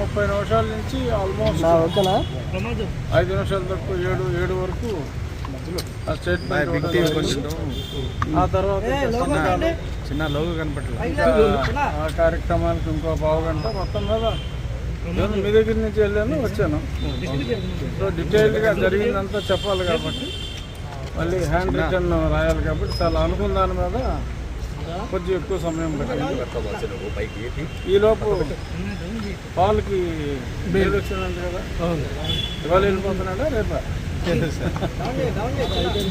ముప్పై నిమిషాల నుంచి ఆల్మోస్ట్ ఓకేనా? ఐదు నిమిషాల వరకు ఏడు ఏడు వరకు ఆ స్టేట్మెంట్ ఇవ్వడం ఆ తర్వాత చిన్న లోగు కనపట్లేదు ఆ కార్యక్రమానికి ఇంకో పావు గంట. మొత్తం మీద. నేను మీ దగ్గర నుంచి వెళ్ళాను వచ్చాను. సో డీటెయిల్గా జరిగిందంతా చెప్పాలి కాబట్టి. మళ్ళీ హ్యాండ్ రిటర్న్ రాయాలి కాబట్టి చాలా అనుకున్న దాని మీద కొంచెం ఎక్కువ సమయం పట్టింది. ఈలోపు పాలకి బెయిల్ వచ్చిందంట కదా. ఇవాళ వెళ్ళిపోతున్నాడా రేపా?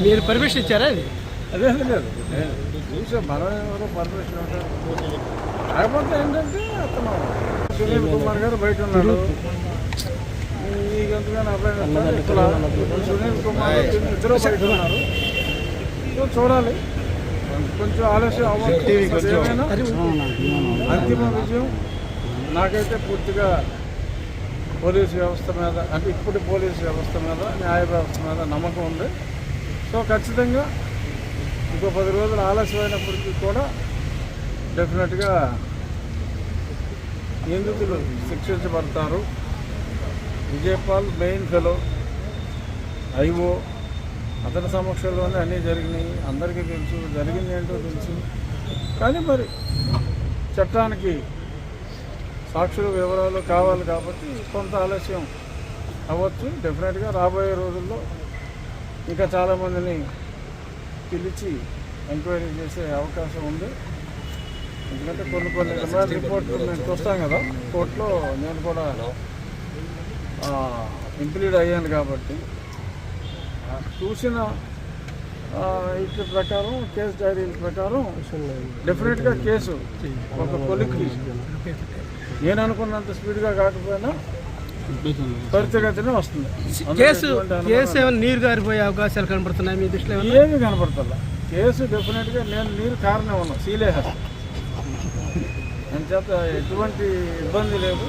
మీరు పర్మిషన్ ఇచ్చారా ఇది అదే లేదు. చూసా మనం ఎవరో పర్మిషన్ కాకపోతే ఏంటంటే అతను సునీల్ కుమార్ గారు బయట ఉన్నాడు. అబ్బాయి సునీల్ కుమార్ ఇద్దరు బయట ఉన్నారు. చూడాలి. కొంచెం ఆలస్యం ఏమైనా అంతిమ విజయం. నాకైతే పూర్తిగా పోలీస్ వ్యవస్థ మీద అంటే ఇప్పుడు పోలీస్ వ్యవస్థ మీద న్యాయ వ్యవస్థ మీద నమ్మకం ఉంది. సో ఖచ్చితంగా ఇంకో పది రోజులు ఆలస్యమైనప్పటికీ కూడా డెఫినెట్గా నిందితులు శిక్షించబడతారు. విజయపాల్ మెయిన్ ఫెలో ఐఓ అతని సమక్షంలోనే అన్నీ జరిగినాయి. అందరికీ తెలుసు జరిగింది ఏంటో తెలుసు. కానీ మరి చట్టానికి సాక్షుల వివరాలు కావాలి కాబట్టి కొంత ఆలస్యం అవ్వచ్చు. డెఫినెట్గా రాబోయే రోజుల్లో ఇంకా చాలామందిని పిలిచి ఎంక్వైరీ చేసే అవకాశం ఉంది. ఎందుకంటే కొన్ని కొన్ని రిమాండ్ రిపోర్ట్లు మేము చూస్తాం కదా కోర్టులో నేను కూడా ఇంప్లీడ్ అయ్యాను కాబట్టి చూసిన ఇట్ల ప్రకారం కేసు డైరీల ప్రకారం డెఫినెట్గా కేసు ఒక కొలిక్కి. నేను అనుకున్నంత స్పీడ్గా కాకపోయినా త్వరితగతినే వస్తుంది. కేసు కేసు ఏమైనా నీరు గారిపోయే అవకాశాలు కనబడుతున్నాయి మీ దృష్టిలో? ఏమి కేసు డెఫినెట్గా నేను నీరు కారణం ఉన్నా సీలేహస్ అని చేత ఎటువంటి ఇబ్బంది లేదు.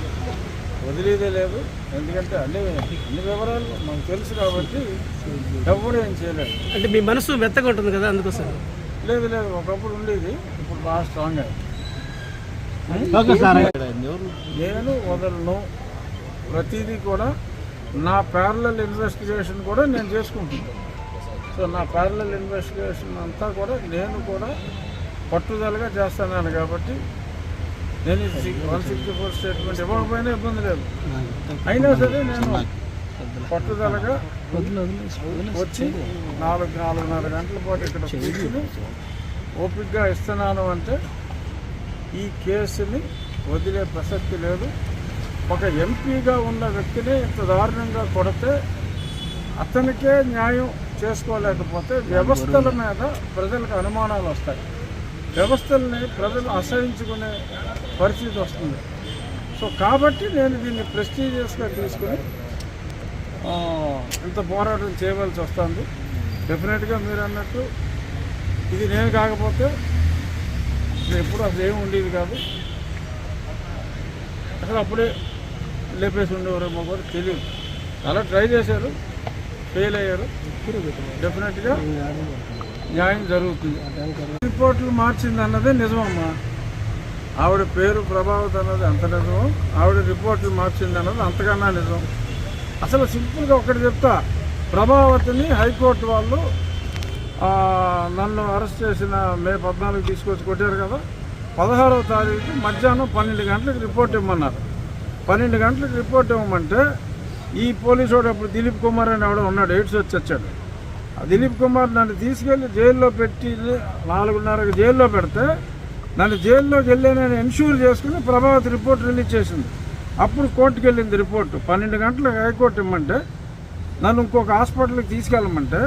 వదిలేదే లేదు. ఎందుకంటే అన్ని అన్ని వివరాలు మనకు తెలుసు కాబట్టి ఎవరు ఏం చేయలేదు. అంటే మీ మనసు మెత్తగా ఉంటుంది కదా అందుకోసం. లేదు లేదు ఒకప్పుడు ఉండేది. ఇప్పుడు బాగా స్ట్రాంగ్ అయింది నేను వదలను. ప్రతిదీ కూడా నా ప్యారలల్ ఇన్వెస్టిగేషన్ కూడా నేను చేసుకుంటున్నాను. సో నా ప్యారలల్ ఇన్వెస్టిగేషన్ అంతా కూడా నేను కూడా పట్టుదలగా చేస్తున్నాను కాబట్టి నేను వన్ సిక్స్టీ ఫోర్ స్టేట్మెంట్ ఇవ్వకపోయినా ఇబ్బంది లేదు. అయినా సరే నేను పట్టుదలగా వచ్చి నాలుగు నాలుగున్నర గంటల పాటు ఇక్కడ కూర్చుని ఓపికగా ఇస్తున్నాను అంటే ఈ కేసుని వదిలే ప్రసక్తి లేదు. ఒక ఎంపీగా ఉన్న వ్యక్తిని ఇంత దారుణంగా కొడితే అతనికే న్యాయం చేసుకోలేకపోతే వ్యవస్థల మీద ప్రజలకు అనుమానాలు వస్తాయి. వ్యవస్థల్ని ప్రజలు అసహించుకునే పరిస్థితి వస్తుంది. సో కాబట్టి నేను దీన్ని ప్రెస్టీజియస్గా తీసుకుని ఇంత పోరాటం చేయవలసి వస్తుంది. డెఫినెట్గా మీరు అన్నట్టు ఇది నేను కాకపోతే ఎప్పుడు అసలు ఏమి ఉండేది కాదు. అసలు అప్పుడే లేపేసి ఉండేవారేమో కూడా తెలియదు. అలా ట్రై చేశారు ఫెయిల్ అయ్యారు. డెఫినెట్గా న్యాయం జరుగుతుంది. రిపోర్ట్లు మార్చింది అన్నదే నిజమమ్మా. ఆవిడ పేరు ప్రభావత్ అన్నది అంత నిజం. ఆవిడ రిపోర్ట్లు మార్చింది అన్నది అంతకన్నా నిజం. అసలు సింపుల్గా ఒకటి చెప్తా. ప్రభావతిని హైకోర్టు వాళ్ళు నన్ను అరెస్ట్ చేసిన మే పద్నాలుగు తీసుకొచ్చి కొట్టారు కదా. పదహారవ తారీఖు మధ్యాహ్నం పన్నెండు గంటలకు రిపోర్ట్ ఇవ్వమన్నారు పన్నెండు గంటలకు రిపోర్ట్ ఇవ్వమంటే ఈ పోలీసు వాడు అప్పుడు దిలీప్ కుమార్ అని ఎవడో ఉన్నాడు ఎయిడ్స్ వచ్చి వచ్చాడు. దిలీప్ కుమార్ నన్ను తీసుకెళ్ళి జైల్లో పెట్టి నాలుగున్నరకు జైల్లో పెడితే నన్ను జైల్లోకి వెళ్ళానని ఎన్ష్యూర్ చేసుకుని ప్రభావతి రిపోర్ట్ రిలీజ్ చేసింది. అప్పుడు కోర్టుకు వెళ్ళింది రిపోర్టు పన్నెండు గంటలకు హైకోర్టు ఇమ్మంటే నన్ను ఇంకొక హాస్పిటల్కి తీసుకెళ్ళమంటే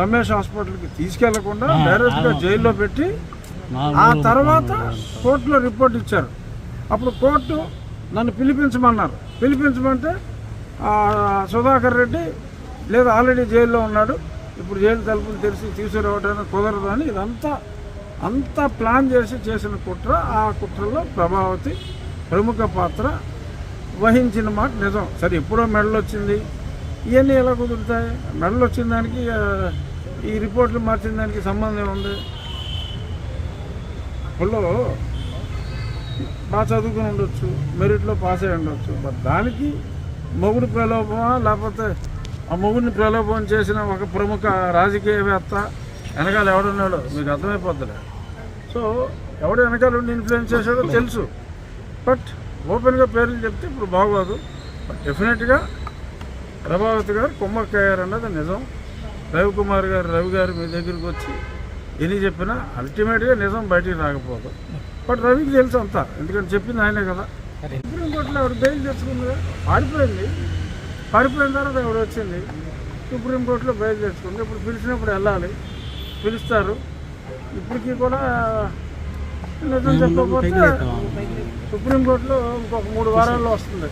రమేష్ హాస్పిటల్కి తీసుకెళ్ళకుండా డైరెక్ట్గా జైల్లో పెట్టి ఆ తర్వాత కోర్టులో రిపోర్ట్ ఇచ్చారు. అప్పుడు కోర్టు నన్ను పిలిపించమన్నారు. పిలిపించమంటే సుధాకర్ రెడ్డి లేదా ఆల్రెడీ జైల్లో ఉన్నాడు. ఇప్పుడు జైలు తలుపులు తెరిచి తీసుకురావడానికి కుదరదు అని ఇదంతా అంతా ప్లాన్ చేసి చేసిన కుట్ర. ఆ కుట్రలో ప్రభావతి ప్రముఖ పాత్ర వహించిన మాట నిజం. సరే ఎప్పుడో మెడల్ వచ్చింది ఇవన్నీ ఎలా కుదురుతాయి? మెడల్ వచ్చిన దానికి ఈ రిపోర్ట్లు మార్చిన దానికి సంబంధం ఉంది ఇప్పుడు బాగా చదువుకుని ఉండొచ్చు మెరిట్లో పాస్ అయి ఉండొచ్చు. దానికి మొగుడు ప్రలోభమా లేకపోతే ఆ మొగుడిని ప్రలోభం చేసిన ఒక ప్రముఖ రాజకీయవేత్త వెనకాల ఎవడున్నాడో మీకు అర్థమైపోతుంది సో ఎవడు వెనకాల ఉండి ఇన్ఫ్లుయెన్స్ చేశాడో తెలుసు. బట్ ఓపెన్గా పేర్లు చెప్తే ఇప్పుడు బాగోదు. బట్ డెఫినెట్గా ప్రభావతి గారు కుమ్మక్కయ్యారన్నది నిజం. రవికుమార్ గారు రవి గారు మీ దగ్గరికి వచ్చి ఎన్ని చెప్పినా అల్టిమేట్గా నిజం బయటికి రాకపోదు. బట్ రవికి తెలుసు అంతా. ఎందుకంటే చెప్పింది ఆయనే కదా. సుప్రీంకోర్టులో ఆవిడ బెయిల్ తెచ్చుకుంది కదా. పారిపోయిన తర్వాత ఆవిడ వచ్చింది? సుప్రీంకోర్టులో బెయిల్ తెచ్చుకుంది. ఇప్పుడు పిలిచినప్పుడు వెళ్ళాలి. పిలుస్తారు. ఇప్పటికీ కూడా నిజం చెప్పకపోతే సుప్రీంకోర్టులో ఇంకొక మూడు వారాల్లో వస్తుంది.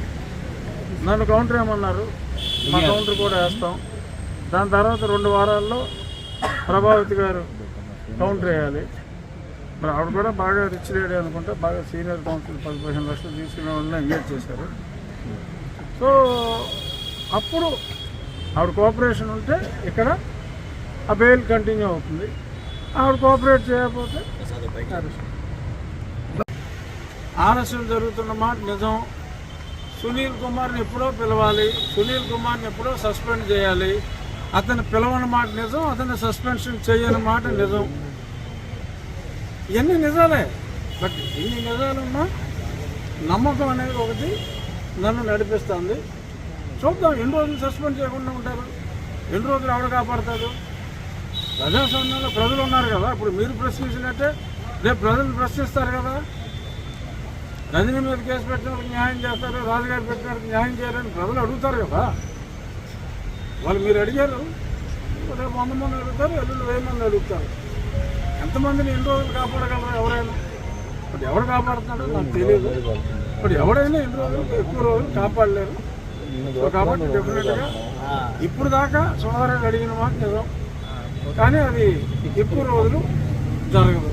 నన్ను కౌంటర్ ఏమన్నారు? మా కౌంటర్ కూడా వేస్తాం. దాని తర్వాత రెండు వారాల్లో ప్రభావతి గారు కౌంటర్ వేయాలి. మరి ఆవిడ కూడా బాగా రిచ్ లేడీ అనుకుంటే బాగా సీనియర్ కౌన్సిల్ పది పదిహేను లక్షలు తీసుకునే వాళ్ళని ఎంగేజ్ చేశారు. సో అప్పుడు ఆవిడ కోఆపరేషన్ ఉంటే ఇక్కడ ఆ బెయిల్ కంటిన్యూ అవుతుంది. ఆవిడ కోఆపరేట్ చేయకపోతే ఆలస్యం జరుగుతున్న మాట నిజం. సునీల్ కుమార్ని ఎప్పుడో పిలవాలి సునీల్ కుమార్ని ఎప్పుడో సస్పెండ్ చేయాలి. అతను పిలవని మాట నిజం అతన్ని సస్పెన్షన్ చేయని మాట నిజం. ఇవన్నీ నిజాలే. బట్ ఇన్ని నిజాలున్నా నమ్మకం అనేది ఒకటి నన్ను నడిపిస్తుంది. చూద్దాం ఎన్ని రోజులు సస్పెండ్ చేయకుండా ఉంటారు? ఎన్ని రోజులు ఎవడ కాపాడతాడు ప్రజాస్వామ్యంలో ప్రజలు ఉన్నారు కదా ఇప్పుడు మీరు ప్రశ్నించినట్టే రేపు ప్రజలు ప్రశ్నిస్తారు కదా. రజనీ మీద కేసు పెట్టినప్పుడు న్యాయం చేస్తారు రాజుగారు పెట్టినప్పుడు న్యాయం చేయాలని ప్రజలు అడుగుతారు కదా. వాళ్ళు మీరు అడిగారు రేపు వంద మంది అడుగుతారు ఎల్లుండి వెయ్యి మంది అడుగుతారు. ఎంతమందిని ఎన్ని రోజులు కాపాడగలరు ఎవరైనా? ఇప్పుడు ఎవరు కాపాడుతున్నాడో నాకు తెలియదు. ఇప్పుడు ఎవరైనా ఎన్ని రోజులు ఎక్కువ రోజులు కాపాడలేరు. కాబట్టి డెఫినెట్గా ఇప్పుడు దాకా సోదరుడు అడిగిన మాట నిజం కానీ అది ఎక్కువ రోజులు జరగదు